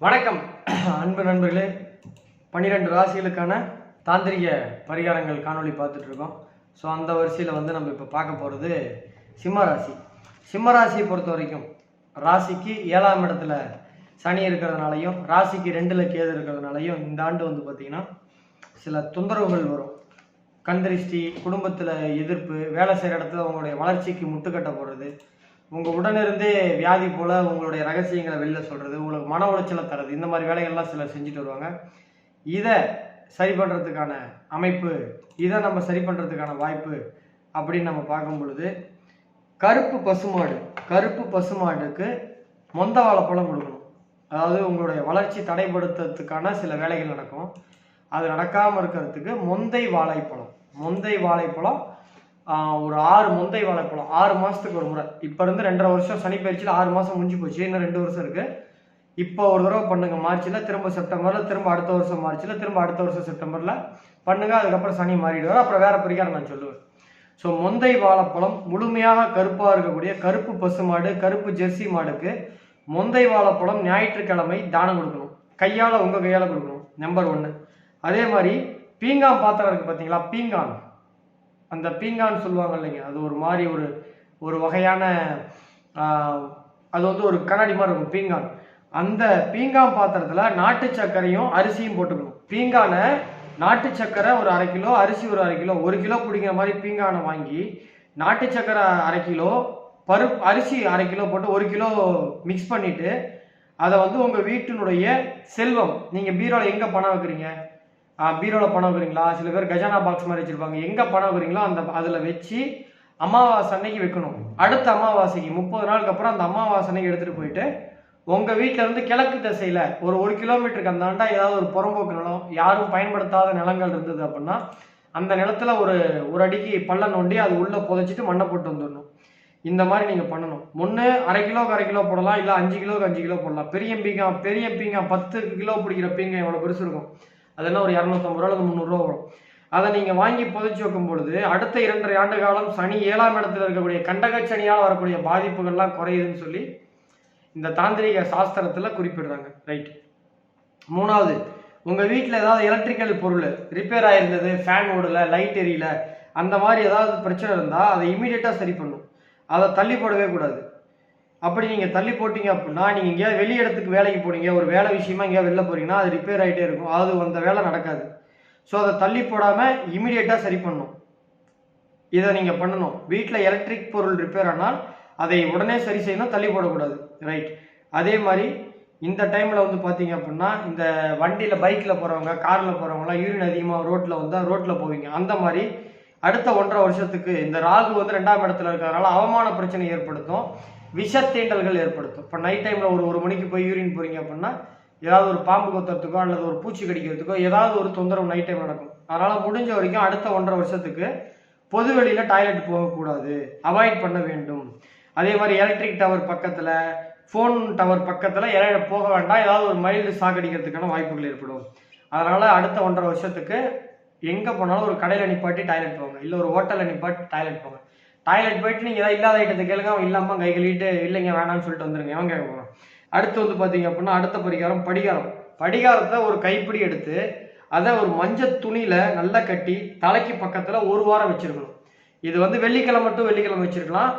வணக்கம். அன்பு நண்பர்களே பன்னிரெண்டு ராசிகளுக்கான தாந்திரிக பரிகாரங்கள் காணொளி பார்த்துட்டு இருக்கோம் ஸோ அந்த வரிசையில் வந்து நம்ம இப்போ பார்க்க போகிறது சிம்ம ராசி. சிம்ம ராசியை பொறுத்த வரைக்கும் ராசிக்கு ஏழாம் இடத்துல சனி இருக்கிறதுனாலையும் ராசிக்கு ரெண்டில் கேது இருக்கிறதுனாலையும் இந்த ஆண்டு வந்து பார்த்திங்கன்னா சில தொந்தரவுகள் வரும். கந்திருஷ்டி குடும்பத்தில் எதிர்ப்பு வேலை செய்கிற இடத்துல அவங்களுடைய வளர்ச்சிக்கு முட்டுக்கட்ட போடுறது உங்கள் உடனிருந்தே வியாதி போல் உங்களுடைய ரகசியங்களை வெளில சொல்கிறது உங்களுக்கு மன உளைச்சலை தரது இந்த மாதிரி வேலைகள்லாம் சிலர் செஞ்சுட்டு வருவாங்க. இதை சரி பண்ணுறதுக்கான அமைப்பு இதை நம்ம சரி பண்ணுறதுக்கான வாய்ப்பு அப்படின்னு நம்ம பார்க்கும் பொழுது கருப்பு பசுமாடு கருப்பு பசுமாடுக்கு மொந்த வாழைப்பழம் கொடுக்கணும். அதாவது உங்களுடைய வளர்ச்சி தடைப்படுத்துறதுக்கான சில வேலைகள் நடக்கும். அது நடக்காமல் இருக்கிறதுக்கு மொந்தை வாழைப்பழம் மொந்தை வாழைப்பழம் ஒரு ஆறு முந்தை வளர்க்கலாம். ஆறு மாதத்துக்கு ஒரு முறை. இப்போ இருந்து ரெண்டரை வருஷம் சனி பயிற்சியில் ஆறு மாதம் முடிஞ்சு போச்சு. இன்னும் ரெண்டு வருஷம் இருக்குது இப்போ ஒரு தடவை பண்ணுங்க. மார்ச்சில் திரும்ப செப்டம்பரில் திரும்ப அடுத்த வருஷம் மார்ச்சில் திரும்ப அடுத்த வருஷம் செப்டம்பரில் பண்ணுங்க. அதுக்கப்புறம் சனி மாறிடுவார். அப்புறம் வேறு பரிகாரம் நான் சொல்லுவேன். ஸோ மொந்தை வாழைப்பழம் முழுமையாக கருப்பாக இருக்கக்கூடிய கருப்பு பசு மாடு கருப்பு ஜெர்சி மாடுக்கு மொந்தை வாழைப்பழம் ஞாயிற்றுக்கிழமை தானம் கொடுக்கணும். கையால் உங்கள் கையால் கொடுக்கணும். நம்பர் ஒன்று அதே மாதிரி பீங்கான் பாத்திரம் இருக்குது பார்த்தீங்களா பீங்கான் அந்த பீங்கான் சொல்லுவாங்க இல்லைங்க. அது ஒரு மாதிரி ஒரு ஒரு வகையான அது வந்து ஒரு கண்ணாடி மாதிரி இருக்கும் பீங்கான். அந்த பீங்கான் பாத்திரத்தில் நாட்டு சர்க்கரையும் அரிசியும் போட்டுக்கணும். பீங்கானை நாட்டு சர்க்கரை ஒரு அரை கிலோ அரிசி ஒரு அரை கிலோ ஒரு கிலோ பிடிக்கிற மாதிரி பீங்கானை வாங்கி நாட்டு சர்க்கரை அரை கிலோ பருப்பு அரிசி அரை கிலோ போட்டு ஒரு கிலோ மிக்ஸ் பண்ணிட்டு அதை வந்து உங்கள் வீட்டினுடைய செல்வம் நீங்கள் பீரோவில் எங்கே பணம் வைக்கிறீங்க? பீரோவில் பணம் வைக்கிறீங்களா? சில பேர் கஜானா பாக்ஸ் மாதிரி வச்சுருப்பாங்க. எங்கே பணம் வைக்கிறீங்களோ அந்த அதில் வச்சு அமாவாசை அன்னைக்கு வைக்கணும். அடுத்த அமாவாசைக்கு முப்பது நாளுக்கு அப்புறம் அந்த அமாவாசை அன்னைக்கு எடுத்துகிட்டு போயிட்டு உங்கள் வீட்டில் இருந்து கிழக்கு திசையில் ஒரு ஒரு கிலோமீட்டருக்கு அந்தாண்டா ஏதாவது ஒரு புறம்போக்கு நிலம் யாரும் பயன்படுத்தாத நிலங்கள் இருந்தது அப்படின்னா அந்த நிலத்துல ஒரு ஒரு அடிக்கு பள்ளம் நோண்டி அது உள்ளே புதைச்சிட்டு மண்ணை போட்டு வந்துடணும். இந்த மாதிரி நீங்கள் பண்ணணும். ஒன்று அரை கிலோக்கு அரை கிலோ போடலாம் இல்லை அஞ்சு கிலோக்கு அஞ்சு கிலோ போடலாம். பெரிய பீங்காய் பெரிய பீங்காய் பத்து கிலோ பிடிக்கிற பீங்காய் எவ்வளோ பெருசு இருக்கும். அதெல்லாம் ஒரு இரநூத்தம்பது ரூபா அல்லது முந்நூறுரூவா வரும். அதை நீங்கள் வாங்கி புதைச்சி வைக்கும் பொழுது அடுத்த இரண்டரை ஆண்டு காலம் சனி ஏழாம் இடத்துல இருக்கக்கூடிய கண்டக சனியால் வரக்கூடிய பாதிப்புகள்லாம் குறையுதுன்னு சொல்லி இந்த தாந்திரிக சாஸ்திரத்தில் குறிப்பிடுறாங்க. ரைட் மூணாவது உங்கள் வீட்டில் ஏதாவது எலக்ட்ரிக்கல் பொருள் ரிப்பேர் ஆகிருந்தது ஃபேன் ஓடல லைட் எரியல அந்த மாதிரி ஏதாவது பிரச்சனை இருந்தால் அதை இமீடியட்டாக சரி பண்ணும். அதை தள்ளி போடவே கூடாது. அப்படி நீங்கள் தள்ளி போட்டீங்க அப்படின்னா நீங்கள் எங்கேயாவது வெளி இடத்துக்கு வேலைக்கு போனீங்க ஒரு வேலை விஷயமா எங்கேயாவது வெளில போகிறீங்கன்னா அது ரிப்பேர் ஆகிட்டே இருக்கும். அது அந்த வேலை நடக்காது. ஸோ அதை தள்ளி போடாமல் இமீடியட்டாக சரி பண்ணணும். இதை நீங்கள் பண்ணணும். வீட்டில் எலக்ட்ரிக் பொருள் ரிப்பேர் ஆனால் அதை உடனே சரி செய்யணும் தள்ளி போடக்கூடாது. ரைட் அதே மாதிரி இந்த டைமில் வந்து பார்த்தீங்க அப்படின்னா இந்த வண்டியில் பைக்கில் போகிறவங்க காரில் போகிறவங்களாம் யூரின் அதிகமாக ரோட்டில் வந்தால் ரோட்டில் போவீங்க. அந்த மாதிரி அடுத்த ஒன்றரை வருஷத்துக்கு இந்த ராகு வந்து ரெண்டாம் இடத்துல இருக்கிறதுனால அவமான பிரச்சனை ஏற்படுத்தும். விஷத்தீண்டல்கள் ஏற்படுத்தும். இப்போ நைட் டைமில் ஒரு ஒரு மணிக்கு போய் யூரின் போகிறீங்க அப்படின்னா ஏதாவது ஒரு பாம்பு கொத்துறதுக்கோ அல்லது ஒரு பூச்சி கடிக்கிறதுக்கோ ஏதாவது ஒரு தொந்தரவு நைட் டைம் நடக்கும். அதனால் முடிஞ்ச வரைக்கும் அடுத்த ஒன்றரை வருஷத்துக்கு பொது வெளியில் டாய்லெட் போகக்கூடாது. அவாய்ட் பண்ண வேண்டும். அதே மாதிரி எலக்ட்ரிக் டவர் பக்கத்தில் ஃபோன் டவர் பக்கத்தில் போக வேண்டாம். ஏதாவது ஒரு மைல்டு சாகடிக்கிறதுக்கான வாய்ப்புகள் ஏற்படும். அதனால் அடுத்த ஒன்றரை வருஷத்துக்கு எங்கே போனாலும் ஒரு கடையில் நிப்பாட்டி டாய்லெட் போங்க. இல்லை ஒரு ஹோட்டலில் நிப்பாட்டி டாய்லெட் போங்க. டாய்லெட் போயிட்டு நீங்கள் ஏதாவது இல்லாத ஐட்டத்தை கேளுங்க. அவன் இல்லாம கை கழுவிட்டு இல்லைங்க வேணாம்னு சொல்லிட்டு வந்துருங்க. அவன் கேட்க போகிறான் அடுத்து வந்து பார்த்தீங்க அப்படின்னா அடுத்த பரிகாரம் படிகாரம். படிகாரத்தை ஒரு கைப்பிடி எடுத்து அதை ஒரு மஞ்சள் துணியில் நல்லா கட்டி தலைக்கு பக்கத்தில் ஒரு வாரம் வச்சிருக்கணும். இது வந்து வெள்ளிக்கிழமை மட்டும் வெள்ளிக்கிழமை வச்சிருக்கலாம்.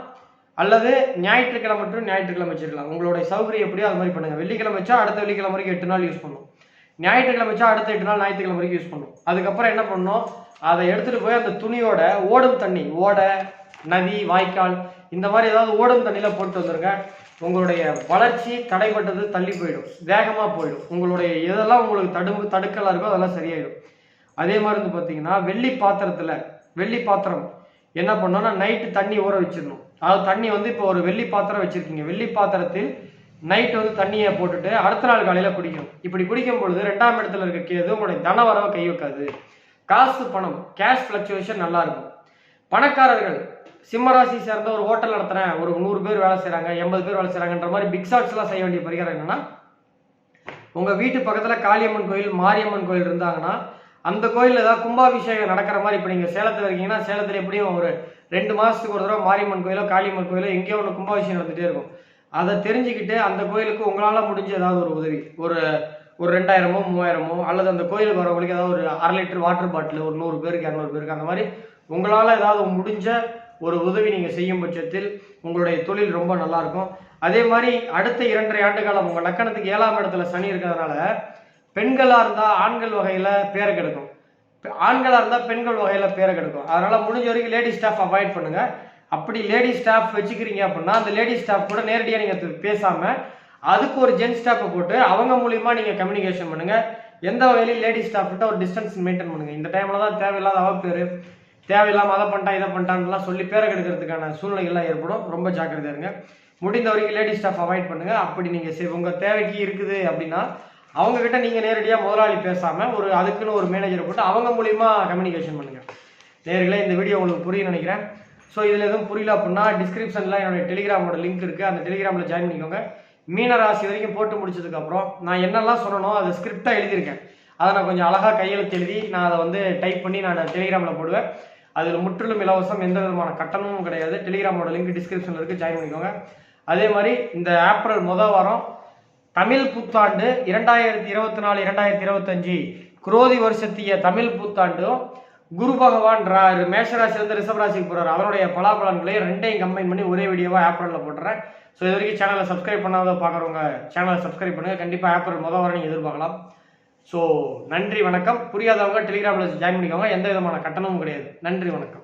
அல்லது ஞாயிற்றுக்கிழமை மட்டும் ஞாயிற்றுக்கிழமை வச்சிருக்கலாம். உங்களுடைய சௌகரியம் எப்படியோ அது மாதிரி பண்ணுங்க. வெள்ளிக்கிழமை வச்சா அடுத்த வெள்ளிக்கிழமை வரைக்கும் எட்டு நாள் யூஸ் பண்ணும். ஞாயிற்றுக்கிழமை வச்சா அடுத்த எட்டு நாள் ஞாயிற்றுக்கிழமை வரைக்கும் யூஸ் பண்ணும். அதுக்கப்புறம் என்ன பண்ணணும்? அதை எடுத்துட்டு போய் அந்த துணியோட ஓடும் தண்ணி ஓடை நதி வாய்க்கால் இந்த மாதிரி ஏதாவது ஓடும் தண்ணியில் போட்டு வந்துருங்க. உங்களுடைய வளர்ச்சி தடைப்பட்டது தள்ளி போயிடும். வேகமாக போயிடும். உங்களுடைய எதெல்லாம் உங்களுக்கு தடுப்பு தடுக்கலாக இருக்கோ அதெல்லாம் சரியாயிடும். அதே மாதிரி வந்து பார்த்தீங்கன்னா வெள்ளி பாத்திரத்தில் வெள்ளி பாத்திரம் என்ன பண்ணோம்னா நைட்டு தண்ணி ஊற வச்சிடணும். அதாவது தண்ணி வந்து இப்போ ஒரு வெள்ளி பாத்திரம் வச்சிருக்கீங்க. வெள்ளி பாத்திரத்தில் நைட் வந்து தண்ணியை போட்டுட்டு அடுத்த நாள் காலையில் குடிக்கணும். இப்படி குடிக்கும் பொழுது ரெண்டாம் இடத்துல இருக்க கேது உங்களுடைய தன வரவை கை வைக்காது காசு பணம் கேஷ் ஃப்ளக்சுவேஷன் நல்லா இருக்கும். பணக்காரர்கள் சிம்மராசி சேர்ந்த ஒரு ஹோட்டல் நடத்துறேன். ஒரு நூறு பேர் வேலை செய்கிறாங்க எண்பது பேர் வேலை செய்கிறாங்கன்ற மாதிரி பிக் ஷாட்ஸ்லாம் செய்ய வேண்டிய பரிகாரம் என்னன்னா உங்கள் வீட்டு பக்கத்தில் காளியம்மன் கோயில் மாரியம்மன் கோயில் இருந்தாங்கன்னா அந்த கோயிலில் ஏதாவது கும்பாபிஷேகம் நடக்கிற மாதிரி இப்போ நீங்கள் சேலத்தில் இருக்கீங்கன்னா சேலத்தில் எப்படியும் ஒரு ரெண்டு மாதத்துக்கு ஒரு தடவை மாரியம்மன் கோயிலோ காளியம்மன் கோயிலோ எங்கேயோ ஒன்று கும்பாபிஷேகம் நடந்துகிட்டே இருக்கும். அதை தெரிஞ்சுக்கிட்டு அந்த கோயிலுக்கு உங்களால் முடிஞ்ச ஏதாவது ஒரு உதவி ஒரு ஒரு ரெண்டாயிரமோ மூவாயிரமோ அல்லது அந்த கோயிலுக்கு வரவங்களுக்கு ஏதாவது ஒரு அரை லிட்டர் வாட்டர் பாட்டில் ஒரு நூறு பேருக்கு இரநூறு பேருக்கு அந்த மாதிரி உங்களால் ஏதாவது முடிஞ்ச ஒரு உதவி நீங்கள் செய்யும் பட்சத்தில் உங்களுடைய தொழில் ரொம்ப நல்லா இருக்கும் அதே மாதிரி அடுத்த இரண்டரை ஆண்டு காலம் உங்கள் லக்கணத்துக்கு ஏழாம் இடத்துல சனி இருக்கிறதுனால பெண்களாக இருந்தால் ஆண்கள் வகையில் பேரை கெடுக்கும். ஆண்களாக இருந்தால் பெண்கள் வகையில் பேரை கெடுக்கும். அதனால் முடிஞ்ச வரைக்கும் லேடி ஸ்டாஃப் அவாய்ட் பண்ணுங்கள் அப்படி லேடி ஸ்டாஃப் வச்சுக்கிறீங்க அப்படின்னா அந்த லேடி ஸ்டாஃப் கூட நேரடியாக நீங்கள் பேசாமல் அதுக்கு ஒரு ஜென் ஸ்டாஃபை போட்டு அவங்க மூலியமாக நீங்கள் கம்யூனிகேஷன் பண்ணுங்கள் எந்த வகையிலையும் லேடி ஸ்டாஃப் கிட்ட ஒரு டிஸ்டன்ஸ் மெயின்டைன் பண்ணுங்க. இந்த டைமில் தான் தேவையில்லாத அவப்பேர் தேவையில்லாமல் அதை பண்ணிட்டான் இதை பண்ணிட்டான்லாம் சொல்லி பேரை கெடுக்கிறதுக்கான சூழ்நிலைகள்லாம் ஏற்படும். ரொம்ப ஜாக்கிரதையா இருங்க. முடிந்த வரைக்கும் லேடிஸ் ஸ்டாஃப் அவாய்ட் பண்ணுங்கள் அப்படி நீங்கள் சரி உங்கள் தேவைக்கு இருக்குது அப்படின்னா அவங்கக்கிட்ட நீங்கள் நேரடியாக முதலாளி பேசாமல் ஒரு அதுக்குன்னு ஒரு மேனேஜரை போட்டு அவங்க மூலிமா கம்யூனிகேஷன் பண்ணுங்கள் நேர்களே இந்த வீடியோ உங்களுக்கு புரியும் நினைக்கிறேன். ஸோ இதில் எதுவும் புரியல அப்படின்னா டிஸ்கிரிப்ஷனில் என்னுடைய டெலிகிராமோட லிங்க் இருக்குது அந்த டெலிகிராமில் ஜாயின் பண்ணிக்கோங்க. மீன ராசி வரைக்கும் போட்டு முடிச்சதுக்கப்புறம் நான் என்னெல்லாம் சொல்லணும் அதை ஸ்கிரிப்டாக எழுதியிருக்கேன். அதை நான் கொஞ்சம் அழகாக கையெழுத்து எழுதி நான் அதை வந்து டைப் பண்ணி நான் டெலிகிராமில் போடுவேன். அதில் முற்றிலும் இலவசம் எந்த விதமான கட்டணமும் கிடையாது. டெலிகிராமோட லிங்க் டிஸ்கிரிப்ஷனில் இருக்குது ஜாயின் பண்ணிக்கோங்க. அதே மாதிரி இந்த ஏப்ரல் முதல் வாரம் தமிழ் புத்தாண்டு இரண்டாயிரத்தி இருபத்தி நாலு இரண்டாயிரத்தி இருபத்தஞ்சு குரோதி வருஷத்திய தமிழ் புத்தாண்டும் குரு பகவான் மேஷராசிலிருந்து ரிஷபராசிக்கு போகிறார் அவருடைய பலாபலன்களையும் ரெண்டையும் கம்பைன் பண்ணி ஒரே வீடியோவாக ஏப்ரலில் போட்டுறேன். ஸோ இது வரைக்கும் சேனலை சப்ஸ்கிரைப் பண்ணாத பார்க்குறவங்க சேனலை சப்ஸ்கிரைப் பண்ணுங்கள் கண்டிப்பாக ஏப்ரல் முதல் வாரம் நீங்கள் எதிர்பார்க்கலாம். ஸோ நன்றி வணக்கம். புரியாதவங்க டெலிகிராமில் ஜாயின் பண்ணிக்கோங்க. எந்த விதமான கட்டணமும் கிடையாது. நன்றி வணக்கம்.